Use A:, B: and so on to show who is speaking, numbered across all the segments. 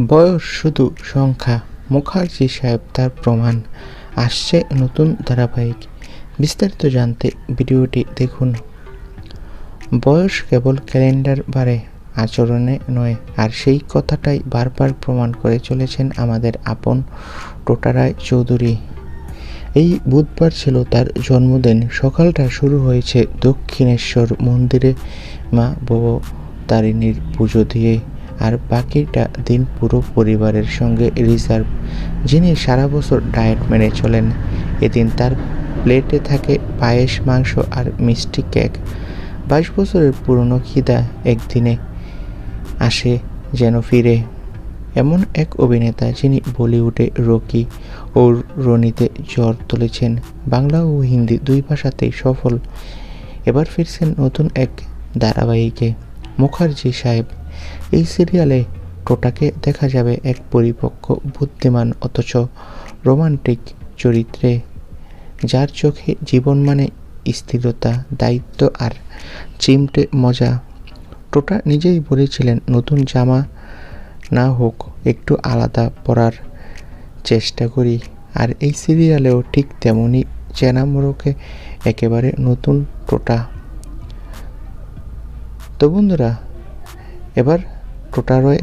A: বয়স শুধু সংখ্যা। মুখার্জি সাহেব তার প্রমাণ। আসছে নতুন ধারাবাহিক। বিস্তারিত জানতে ভিডিওটি দেখুন। বয়স কেবল ক্যালেন্ডার বারে, আচরণে নয়। আর সেই কথাটাই বারবার প্রমাণ করে চলেছেন আমাদের আপন টোটারায় চৌধুরী। এই বুধবার ছিল তার জন্মদিন। সকালটা শুরু হয়েছে দক্ষিণেশ্বর মন্দিরে মা বউ তারিণীর পুজো দিয়ে। আর বাকিটা দিন পুরো পরিবারের সঙ্গে রিজার্ভ, যিনি সারা বছর ডায়েট মেনে চলেন। এদিন তার প্লেটে থাকে পায়েস, মাংস আর মিষ্টি কেক। বাইশ বছরের পুরনো খিদা একদিনে আসে যেন ফিরে। এমন এক অভিনেতা যিনি বলিউডে রকি ও রনিতে জ্বর তুলেছেন। বাংলা ও হিন্দি দুই ভাষাতেই সফল। এবার ফিরছেন নতুন এক ধারাবাহিকে। মুখার্জি সাহেব এই সিরিয়ালে টোটাকে দেখা যাবে এক পরিপক্ক বুদ্ধিমান, অথচ রোমান্টিক চরিত্রে, যার চোখে জীবন মানে স্থিরতা, দায়িত্ব আর চিমটে মজা। টোটা নিজেই বলেছিলেন, নতুন জামা না হোক, একটু আলাদা পরার চেষ্টা করি। আর এই সিরিয়ালেও ঠিক তেমনই চেনা মোড়কে একেবারে নতুন টোটা তো বন্ধুরা এবার টোটারোয়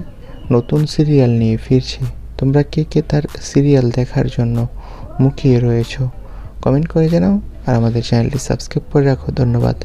A: নতুন সিরিয়াল নিয়ে ফিরছি। তোমরা কে কে তার সিরিয়াল দেখার জন্য মুখিয়ে রয়েছ? কমেন্ট করে জানাও আর আমাদের চ্যানেলটি সাবস্ক্রাইব করে রাখো। ধন্যবাদ।